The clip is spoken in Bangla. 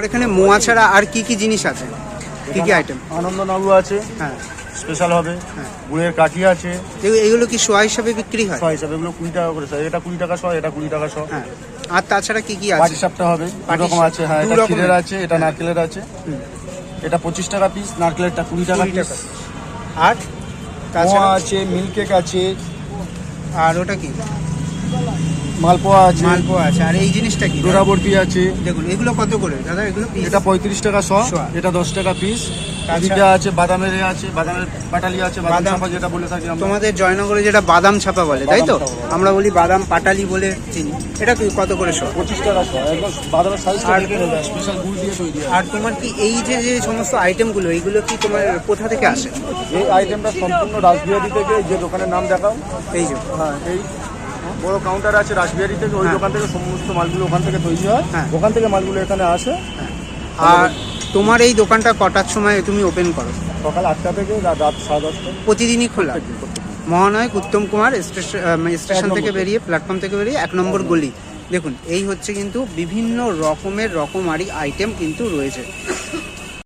তোমার এখানে মোয়া ছাড়া আর কি কি জিনিস আছে? কি কি আইটেম আনন্দ আনন্দনগু আছে হ্যাঁ। স্পেশাল হবে হ্যাঁ। গুড়ের কাঠি আছে। এগু- এগুলো কি সোয়া হিসাবে বিক্রি হয়? ছ হিসাবে এগুলো কুড়ি টাকা করে শো। এটা কুড়ি টাকা শো এটা কুড়ি টাকা শো হ্যাঁ। আর তাছাড়া কি কি আছে? পাটি সাপটা হবে রকম আছে হ্যাঁ এটা ক্ষীরের আছে এটা নারকেলের আছে। এটা পঁচিশ টাকা পিস নারকেলেরটা কুড়ি টাকা পিস আর তাছাড়া আছে মিল্ক কেক আছে। আর ওটা কি? মালপোয়া আছে। মালপোয়া আছে। আর এই জিনিসটা কি? ডোরা বরফি আছে। দেখুন এগুলো কত করে? দাদা এগুলো? এটা পঁয়ত্রিশ টাকা শ। এটা দশ টাকা পিস তাছাড়া- এটা আছে বাদামের আছে বাদামের পাটালি আছে বাদাম। চাপা যেটা বলে থাকি আমরা। তোমাদের জয়নগরে যেটা বাদাম ছাপা বলে তাই তো? আমরা বলি বাদাম পাটালি বলে চিনি। এটা কি কত করে শো? পঁচিশ টাকা শ। একদম বাদামের সাইজ আর- স্পেশাল গুড় দিয়ে তৈরি আর তোমার কি এই যে যে সমস্ত আইটেমগুলো এইগুলো কি তোমার কোথা থেকে আসে? এই আইটেমটা সম্পূর্ণ রাসবিহারি থেকে যে দোকানের নাম দেখাও। এই যে। হ্যাঁ এই বড় কাউন্টার আছে রাসবিহারি থেকে ওই হ্যাঁ। দোকান থেকে সমস্ত মালগুলো ওখান থেকে তৈরি হয়। হ্যাঁ। ওখান থেকে মালগুলো এখানে আসে। আর তোমার এই দোকানটা কটার সময় তুমি ওপেন করো? সকাল আটটা থেকে রাত সাড়ে দশটা। প্রতিদিনই খোলা? মহানয়ক উত্তম কুমার স্টেশন স্টেশন থেকে বেরিয়ে প্ল্যাটফর্ম থেকে বেরিয়ে এক নম্বর গলি। দেখুন এই হচ্ছে কিন্তু বিভিন্ন রকমের রকমারি আইটেম কিন্তু রয়েছে।